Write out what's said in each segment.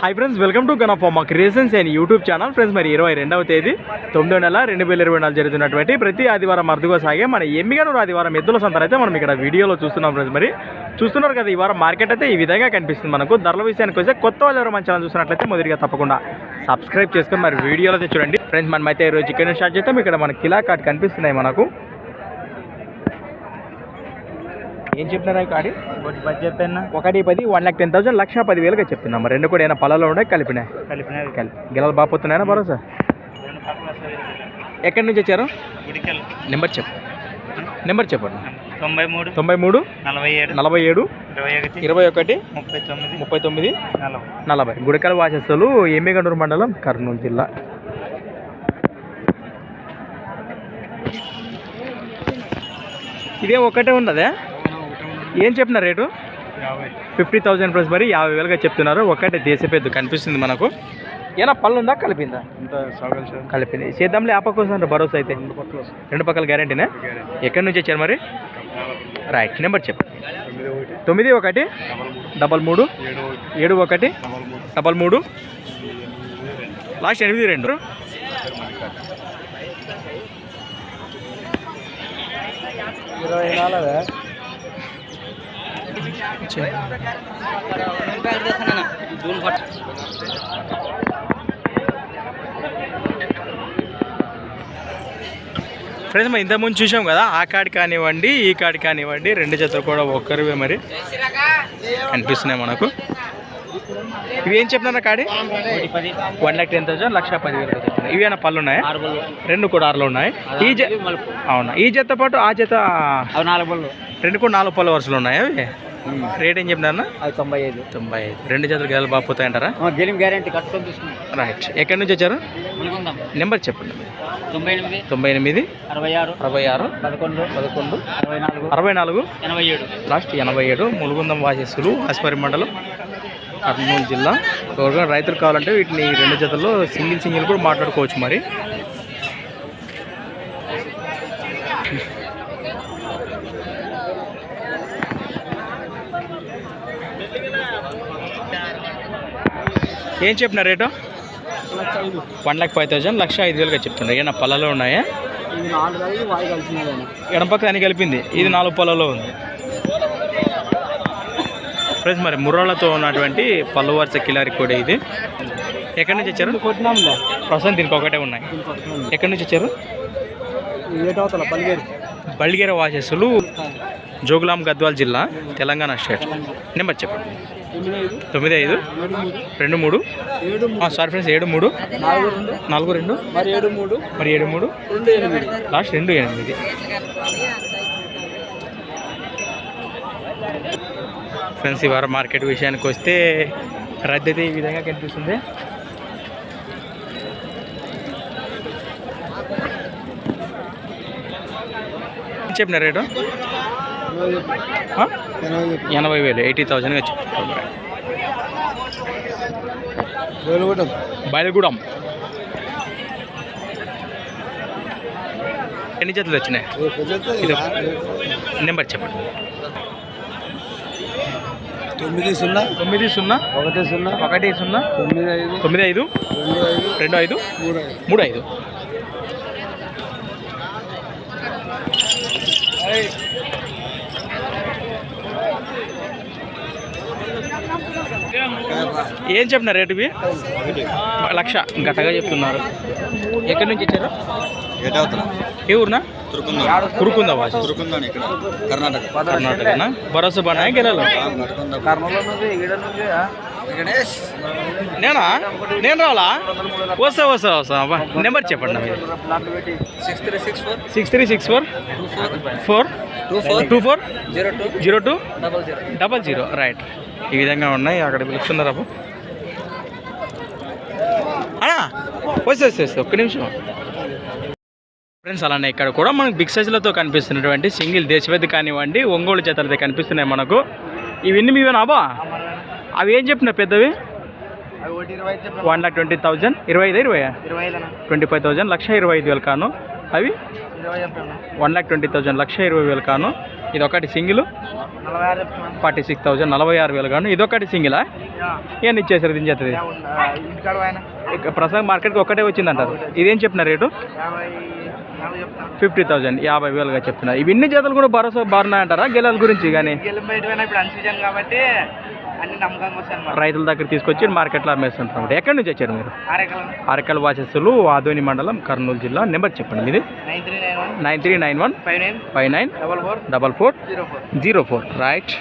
High friends welcome to gun of మా creations and YouTube channel friends మరి ఇరవై రెండవ తేదీ తొమ్మిదో నెల రెండు వేల ఇరవై నాలుగు జరుగుతున్నటువంటి ప్రతి ఆదివారం అరుదుగా సాగే మన ఎమ్మిగనూరు ఆదివారం ఎద్దుల సంతరం అయితే మనం ఇక్కడ వీడియోలో చూస్తున్నాం ఫ్రెండ్స్ మరి. చూస్తున్నారు కదా ఈ వారం మార్కెట్ అయితే ఈ విధంగా కనిపిస్తుంది మనకు. ధరల విషయానికి వస్తే కొత్త వాళ్ళు ఎవరు మన ఛానల్ చూసినట్లయితే మొదటిగా తప్పకుండా సబ్స్క్రైబ్ చేసుకొని మరి వీడియోలో అయితే చూడండి. ఫ్రెండ్స్ మనమైతే ఈరోజు చికెన్ స్టార్ట్ చేస్తాం ఇక్కడ మన కిలా కార్డ్ కనిపిస్తున్నాయి మనకు. ఏం చెప్తున్నారా ఈ కాడి ఒకటి పది చెప్పాను? ఒకటి పది వన్ ల్యాక్ టెన్ థౌసండ్ లక్ష పదివేలుగా చెప్తున్నాం. మరి రెండు కూడా ఏమైనా పళ్ళలో ఉన్నాయి కలిపినాయి? కలిపినవి కలిపి. గిలాలు బాగా పోతున్నాయనా భరోసా. ఎక్కడి నుంచి వచ్చారు? నెంబర్ చెప్పు. నెంబర్ చెప్పండి తొంభై మూడు తొంభై మూడు నలభై ఏడు నలభై ఏడు ఇరవై ఒకటి ముప్పై తొమ్మిది ముప్పై తొమ్మిది నలభై. నలభై. గుడికల వాసస్తులు ఎమ్మిగండూరు మండలం కర్నూలు జిల్లా. ఇదే ఒకటే ఉన్నదే? ఏం చెప్పిన రేటు? ఫిఫ్టీ థౌజండ్ ప్లస్ మరి యాభై వేలుగా చెప్తున్నారు. ఒకటే దేశపెద్దు కనిపిస్తుంది మనకు. ఏనా పళ్ళు ఉందా కలిపిందా కలిపింది. చేద్దాంలే ఆ పక్క వస్తుంది భరోసా అయితే? రెండు పక్కల గ్యారంటీనే ఎక్కడి నుంచి వచ్చారు మరి? రైట్ నెంబర్ చెప్పు. తొమ్మిది ఒకటి. డబల్ మూడు. ఏడు ఒకటి. డబల్ మూడు. లాస్ట్ ఎనిమిది రెండు. ఇరవై నాలుగు. ఫ్రెండ్స్ మనం ఇంతకుముందు చూసాం కదా ఆ కార్డు కానివ్వండి ఈ కార్డు కానివ్వండి రెండు జతలు కూడా ఒక్కరివే మరి కనిపిస్తున్నాయి మనకు. ఇవి ఏం చెప్పినారా కాడి? వన్ ల్యాక్ టెన్ థౌసండ్ లక్ష పదివేలు చెప్తున్నారు ఇవి ఏమైనా పళ్ళు ఉన్నాయా? రెండు కూడా ఆరులో ఉన్నాయి. ఈ అవునా. ఈ జత పాటు ఆ జత నాలుగు బళ్ళు రెండు కూడా నాలుగు పళ్ళ వరుసలు ఉన్నాయా అవి రేట్ ఏం చెప్పినారన్నా అవి తొంభై ఐదు. తొంభై ఐదు. రెండు జతలు గెలలు బాగా పోతాయంటారా? గెలిం గ్యారంటీ కట్టుకొని తీసుకుంటాం రైట్ ఎక్కడి నుంచి వచ్చారు? నెంబర్ చెప్పండి. తొంభై ఎనిమిది. తొంభై ఎనిమిది. అరవై ఆరు. అరవై ఆరు. పదకొండు. పదకొండు. అరవై నాలుగు. అరవై నాలుగు. ఎనభై ఏడు. లాస్ట్ ఎనభై ఏడు. ములుగుందం వాసేసులు ఆస్పరి మండలం కర్నూలు జిల్లా. ఎవరికైనా రైతులు కావాలంటే వీటిని రెండు జతల్లో సింగిల్ సింగిల్ కూడా మాట్లాడుకోవచ్చు మరి. ఏం చెప్పిన rate? One lakh five thousand లక్ష ఐదు వేలుగా చెప్తున్నారు ఏమన్నా పళ్ళలో ఉన్నాయా? ఎడపక్క అని కలిపింది. ఇది నాలుగు పొలాల్లో ఉంది. ఫ్రెండ్స్ మరి ముర్రాలతో ఉన్నటువంటి పళ్ళు వరుస కిలారి కూడా ఇది. ఎక్కడి నుంచి వచ్చారు? ప్రస్తుతం దీనికి ఒకటే ఉన్నాయి. ఎక్కడి నుంచి వచ్చారు? బల్గిర. వాసస్సులు జోగులాం గద్వాల్ జిల్లా తెలంగాణ స్టేట్. నెంబర్ చెప్పండి. తొమ్మిది ఐదు రెండు మూడు. సారీ ఫ్రెండ్స్ ఏడు మూడు. నాలుగు రెండు. నాలుగు రెండు మరి ఏడు మూడు. మరి ఏడు మూడు లాస్ట్ రెండు ఎనిమిది. ఫ్రెండ్స్ ఈ వారం మార్కెట్ విషయానికి వస్తే రద్దీ అయితే ఈ విధంగా కనిపిస్తుంది. చెప్పిన రేటు? ఎనభై వేలు ఎయిటీ థౌజండ్గా చెప్పారు బయలుగూడెం. ఎన్ని జతలు వచ్చినాయి? నెంబర్ చెప్పండి. తొమ్మిది సున్నా. తొమ్మిది సున్నా. ఒకటి సున్నా. ఒకటి సున్నా. తొమ్మిది ఐదు. తొమ్మిది ఐదు. రెండు ఐదు. మూడు ఐదు మూడు ఐదు ఏం చెప్పిన రేటు ఇవి? లక్ష. గట్టగా చెప్తున్నారు. ఎక్కడి నుంచి ఇచ్చారు ఏ ఊరునా? తురుకుందా. కురుకుందా కర్ణాటక. కర్ణాటకనా? భరోసా బాగా గెలలు నేనా? నేను రావాలా? వస్తా వస్తా వస్తా. అబ్బా నెంబర్ చెప్పండి నా మీది six three six four. Six three six four. Four. Two four. Two four. Zero two. Zero two. Double zero. Double zero. Right. ఈ విధంగా ఉన్నాయి. అక్కడ పిలుస్తున్నారు అప్పు వస్తే వస్తే వస్తే ఒక్క నిమిషం. ఫ్రెండ్స్ అలానే ఇక్కడ కూడా మనకు బిగ్ సైజులతో కనిపిస్తున్నటువంటి సింగిల్ దేశపెద్ద కానివ్వండి ఒంగోలు చేతలతో కనిపిస్తున్నాయి మనకు. ఇవన్నీ మీవేనా అబ్బా అవి ఏం చెప్పిన పెద్దవి. వన్ లాక్ ట్వంటీ థౌజండ్ ఇరవై ఐదు ఇరవై ట్వంటీ ఫైవ్ థౌజండ్ లక్ష ఇరవై ఐదు వేలు కాను. అవి? వన్ ల్యాక్ ట్వంటీ థౌజండ్ లక్ష ఇరవై వేలు కాను. ఇది ఒకటి సింగిల్ ఫార్టీ సిక్స్ థౌజండ్ నలభై ఆరు వేలు కాను. ఇది ఒకటి సింగిలా ఏం ఇచ్చేసారు దీని ఇక ప్రస్తుతం మార్కెట్కి ఒక్కటే వచ్చింది అంటారు ఇదేం చెప్పిన రేటు? ఫిఫ్టీ థౌజండ్ యాభై వేలుగా చెప్తున్నారు ఇవి ఇన్ని జతలు కూడా భరోసా బాగున్నాయంటారా? గెలల గురించి కానీ? అన్ని నమ్మకంగా వస్తాయి రైతుల దగ్గర తీసుకొచ్చి మార్కెట్లో అమ్మేస్తుంటారు ఎక్కడి నుంచి వచ్చారు మీరు? అరకల్. వాసస్సులు ఆదోని మండలం కర్నూలు జిల్లా. నెంబర్ చెప్పండి మీది. Nine three nine one. Nine three nine one. Five nine. Five nine. Double four. Double four. Zero four. Zero four. Right.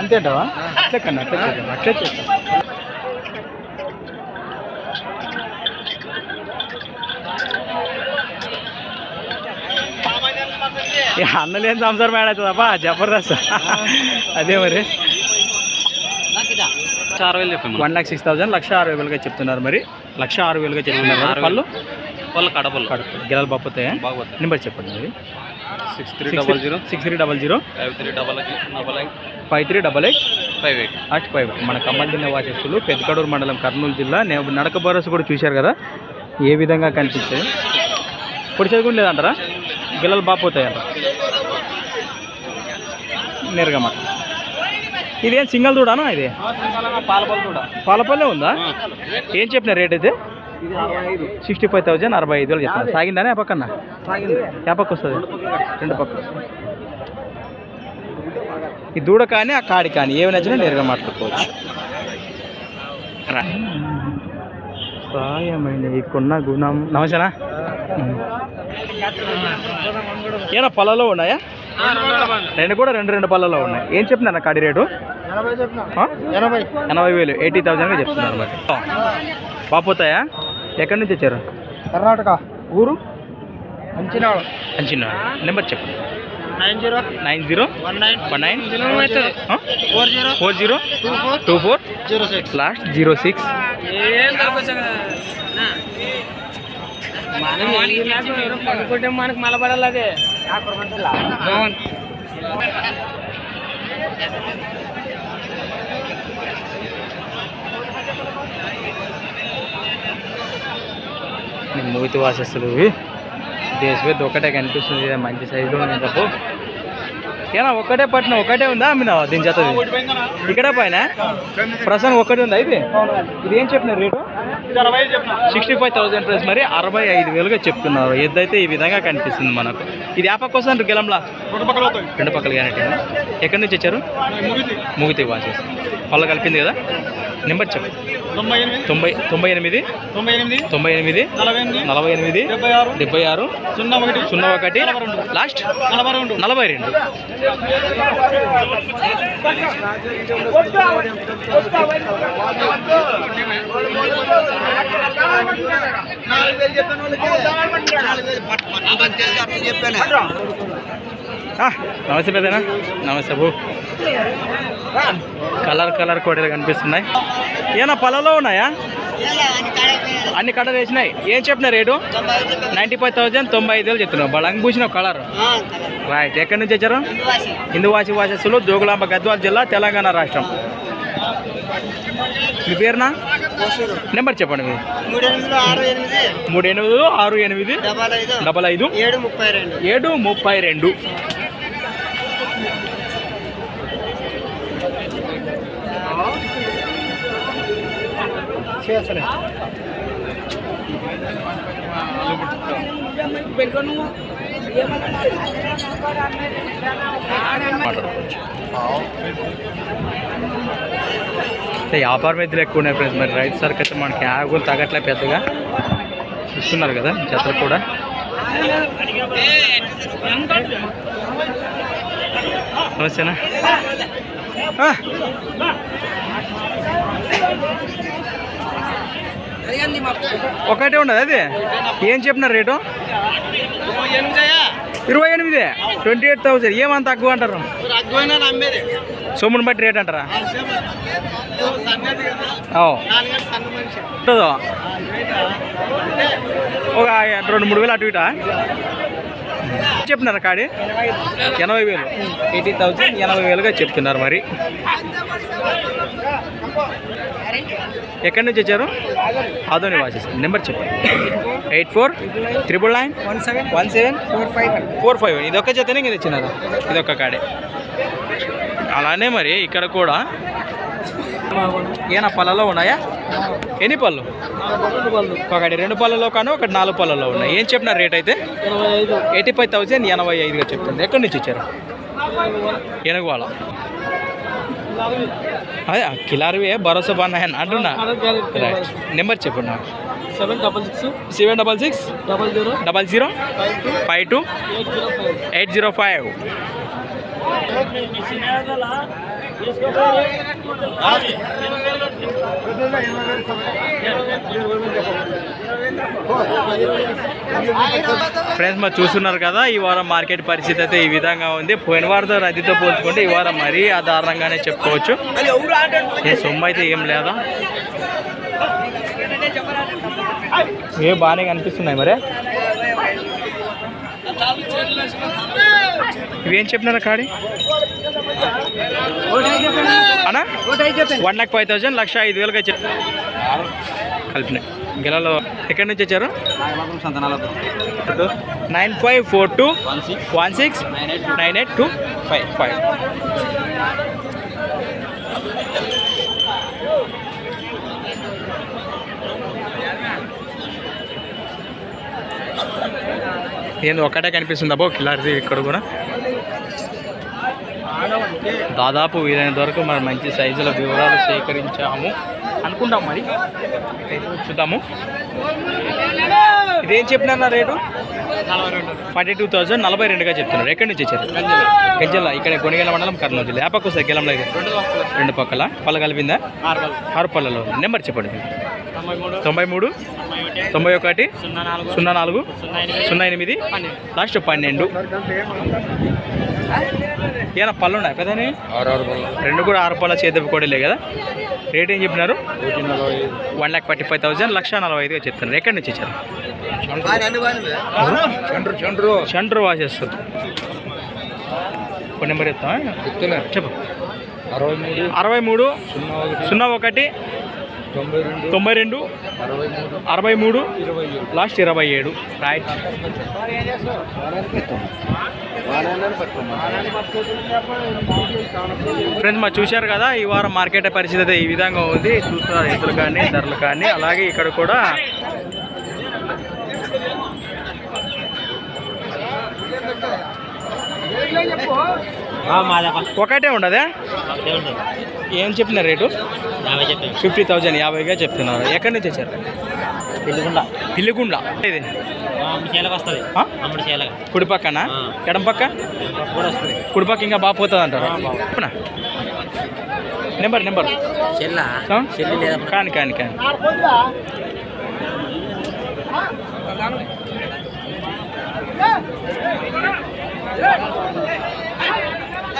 అంతేంటవా అట్లే కన్నా అట్లే చేద్దాం అట్లే చేద్దాం. అన్నలేని సంసారం మేడవుతుందప్పా జబర్దస్త్. అదే మరి. వన్ లాక్ సిక్స్ థౌసండ్ లక్ష ఆరు వేలుగా చెప్తున్నారు మరి. లక్ష ఆరు వేలుగా చెప్తున్నారు పళ్ళు? వాళ్ళ కడపలు కడుపు. గిరాలు బాపోతాయా నెంబర్ చెప్పండి మరి. Six three double zero six three double zero five three double double eight five three double eight five eight అటు ఫైవ్ మన కమ్మదిన్న వాచస్సులు పెద్దకడూరు మండలం కర్నూలు జిల్లా. నేను నడక భరోసా కూడా చూశారు కదా? ఏ విధంగా కనిపిస్తాయి పొడి చదువుకుని లేదంటారా గిల్లలు బాపోతాయంట నేరుగా మాట ఇదేం సింగల్ దూడానా ఇది? పాలపల్లి ఉందా? ఏం చెప్పిన రేట్ అయితే? ఇది సిక్స్టీ ఫైవ్ థౌజండ్ అరవై ఐదు వేలు చెప్తాను సాగిందానే ఆ పక్కన? ఏ పక్క వస్తుంది. రెండు పక్కలు ఈ దూడ కానీ ఆ కాడి కానీ ఏమి నచ్చినా నేరుగా మాట్లాడుకోవచ్చు రా. సాయమైన ఇకున్న గుణం. నమస్తేనా ఏనా పొలాల్లో ఉన్నాయా? రెండు కూడా రెండు రెండు పళ్ళలో ఉన్నాయి. ఏం చెప్తున్నా కాడి రేటు? ఎనభై వేలు ఎయిటీ థౌజండ్గా చెప్తున్నారు మరి. బాపోతాయా? ఎక్కడి నుంచి వచ్చారు? కర్ణాటక. ఊరు? మంచినాడు అంచినా నెంబర్ చెప్పండి nine zero nine zero one nine one nine four zero four zero two four two four zero six last zero six అనుకుంటే మనకు మలబడాలి అదే నేను మూతి వాసేస్తుంది ఇవి డేస్ పెద్ద ఒకటే కనిపిస్తుంది మంచి సైజులో ఉంది తప్పు ఏనా ఒక్కటే పట్టిన ఒకటే ఉందా అమ్మినా? దీని చేత ఇక్కడ పైన? ప్రసంగం ఒక్కటే ఉందా ఇది? ఇది ఏం చెప్పినారు rate? Sixty five thousand price మరి అరవై ఐదు వేలుగా చెప్తున్నారు. ఎద్దైతే ఈ విధంగా కనిపిస్తుంది మనకు. ఇది యాప కోసం గెలంలా? రెండు పక్కలు గ్యారెంటీ ఎక్కడి నుంచి వచ్చారు? ముగితే. వాసేసి పళ్ళు కలిపింది కదా? నెంబర్ చెప్పు. తొంభై ఎనిమిది. తొంభై తొంభై ఎనిమిది. తొంభై ఎనిమిది. తొంభై ఎనిమిది. నలభై ఎనిమిది. నలభై ఎనిమిది. డెబ్బై ఆరు. డెబ్బై ఆరు. సున్నా ఒకటి. సున్నా ఒకటి. లాస్ట్. నలభై రెండు. నలభై రెండు. ఆ, నమస్తే పెద్దనా. నమస్తే కలర్ కలర్ కోటలు కనిపిస్తున్నాయి. ఏనా పొలంలో ఉన్నాయా? అన్ని కలర్ వేసినాయి. ఏం చెప్పిన రేటు? నైంటీ ఫైవ్ థౌజండ్ తొంభై ఐదు వేలు చెప్తున్నావు బలంగా పూసిన కలర్. రైట్ ఎక్కడి నుంచి వచ్చారు? హిందువాసి వాసస్సులు జోగులాంబ గద్వాల జిల్లా తెలంగాణ రాష్ట్రం. మీ పేరునా? నెంబర్ చెప్పండి మీరు. మూడు ఎనిమిది ఆరు ఎనిమిది డబల్ ఐదు ఏడు ముప్పై రెండు. ఏడు ముప్పై రెండు. మాట్లాడుకోవచ్చు అయితే వ్యాపారం అయితే ఎక్కువ ఉన్నాయి ఫ్రెండ్స్ మరి రైతు సరుకు అయితే మనకి ఆగులు తగ్గట్లే పెద్దగా చూస్తున్నారు కదా జతలు కూడా నమస్తేనా ఆ. ఒకటే ఉండదు అది? ఏం చెప్పినారు రేటు? ఇరవై ఎనిమిది. Twenty eight thousand. ఏమంత తక్కువ అంటారు? సొమ్ముని బట్టి రేట్ అంటారా? ఓ ఉంటుందో? ఒక రెండు మూడు వేలు అటు ఇటా? చెప్తున్నారు కాడి? ఎనభై వేలు. ఎయిటీ థౌసండ్ ఎనభై వేలుగా చెప్తున్నారు మరి. ఎక్కడి నుంచి వచ్చారు? ఆదోని వాసెస్. నెంబర్ చెప్పండి eight four triple nine one seven one seven four five four five ఇది ఒక్క జతనే ఇది ఇచ్చినారు. ఇది ఒక్క కాడే. అలానే మరి ఇక్కడ కూడా. ఏనా పళ్ళలో ఉన్నాయా? ఎన్ని పళ్ళు? ఒకటి రెండు పళ్ళలో కానీ ఒకటి నాలుగు పళ్ళలో ఉన్నాయి. ఏం చెప్పినారు రేట్ అయితే? ఎయిటీ ఫైవ్ థౌసండ్ ఎనభై ఐదుగా చెప్తుంది. ఎక్కడి నుంచి ఇచ్చారు ఏనుగువాల అదే కిలారువే భరోసా బాగున్నాయని అంటున్నా. రైట్. నెంబర్ చెప్పండి నాకు seven double six. Seven double six? Double zero. Double zero? Five two. Eight zero five. Eight zero five friends మరి చూస్తున్నారు కదా ఈ వారం మార్కెట్ పరిస్థితి అయితే ఈ విధంగా ఉంది. పోయిన వారితో రద్దీతో పోల్చుకుంటే ఈ వారం మరీ ఆధారంగానే చెప్పుకోవచ్చు. ఏ సొమ్ము అయితే ఏం లేదా? ఏ బాగానే కనిపిస్తున్నాయి మరి? ఇవేం చెప్పినారా కాడి? అన్నా? వన్ ల్యాక్ ఫైవ్ థౌసండ్ లక్ష ఐదు వేలుగా చెప్ కలిపినాయి. గిలలో ఎక్కడి నుంచి వచ్చారు? Nine five four two one six nine eight nine eight two five. Five. ఏంది ఒక్కటే కనిపిస్తుంది అబ్బో కిలారి ఇక్కడ కూడా. దాదాపు వీలైనంత వరకు మనం మంచి సైజుల వివరాలు సేకరించాము. అనుకుంటాం మరి. చూద్దాము. ఇదేం చెప్పినా రేటు? ఫార్టీ టూ థౌసండ్ నలభై రెండుగా చెప్తున్నారు. ఎక్కడి నుంచి వచ్చారు? గజ్జల ఇక్కడ కొనిగల మండలం కర్నూలు జిల్లా. ఏపక్క వస్తుంది? గెలంలో ఇది? రెండు పక్కల. పళ్ళ కలిపిందా? ఆరు పళ్ళలో నెంబర్ చెప్పండి తొంభై మూడు తొంభై ఒకటి. సున్నా నాలుగు. సున్నా ఎనిమిది. లాస్ట్ పన్నెండు. ఏనా పళ్ళు ఉన్నాయి పెద్దనే ఆరు ఆరు బల్ల రెండు కూడా ఆరు పళ్ళ చేతి కొడలే కదా. రేట్ ఏం చెప్పినారు? One lakh forty five thousand లక్ష నలభై ఐదుగా చెప్తున్నారు. ఎక్కడి నుంచి వచ్చారు చండ్రు చేస్తారు ఒక నెంబర్ చెప్తున్నా. చెప్పు. అరవై మూడు అరవై మూడు సున్నా ఒకటి సున్నా ఒకటి తొంభై రెండు తొంభై రెండు అరవై మూడు అరవై మూడు ఇరవై ఏడు. లాస్ట్ ఇరవై ఏడు. రైట్ ఫ్రెండ్స్ మరి చూశారు కదా ఈ వారం మార్కెట్ పరిస్థితి అయితే ఈ విధంగా ఉంది. చూస్తున్నారు ఎద్దులు కానీ ధరలు కానీ అలాగే ఇక్కడ కూడా ఒకటే ఉండదా? ఏం చెప్పినారు రేటు? ఫిఫ్టీ థౌజండ్ యాభైగా చెప్తున్నారు. ఎక్కడి నుంచి వచ్చారు పెళ్ళికుండా పిల్లిగుండ్ల ఇది? వస్తుంది. కుడి పక్కన. ఎడం పక్క? కూడా పక్క ఇంకా బాగా పోతుంది అంటారు? Number number. కాని కాని కాని.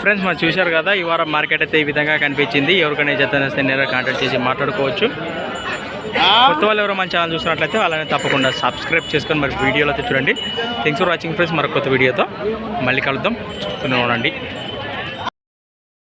ఫ్రెండ్స్ మనం చూశారు కదా ఈ వారం మార్కెట్ అయితే ఈ విధంగా కనిపించింది. ఎవరికైనా జత వస్తే నేరుగా కాంటాక్ట్ చేసి మాట్లాడుకోవచ్చు. కొత్త వాళ్ళు ఎవరో మన ఛానల్ చూసినట్లయితే వాళ్ళని తప్పకుండా సబ్స్క్రైబ్ చేసుకొని మరి వీడియోలో అయితే చూడండి. థ్యాంక్స్ ఫర్ వాచింగ్ ఫ్రెండ్స్ మరొక కొత్త వీడియోతో మళ్ళీ కలుద్దాం. చూస్తూనే ఉండండి.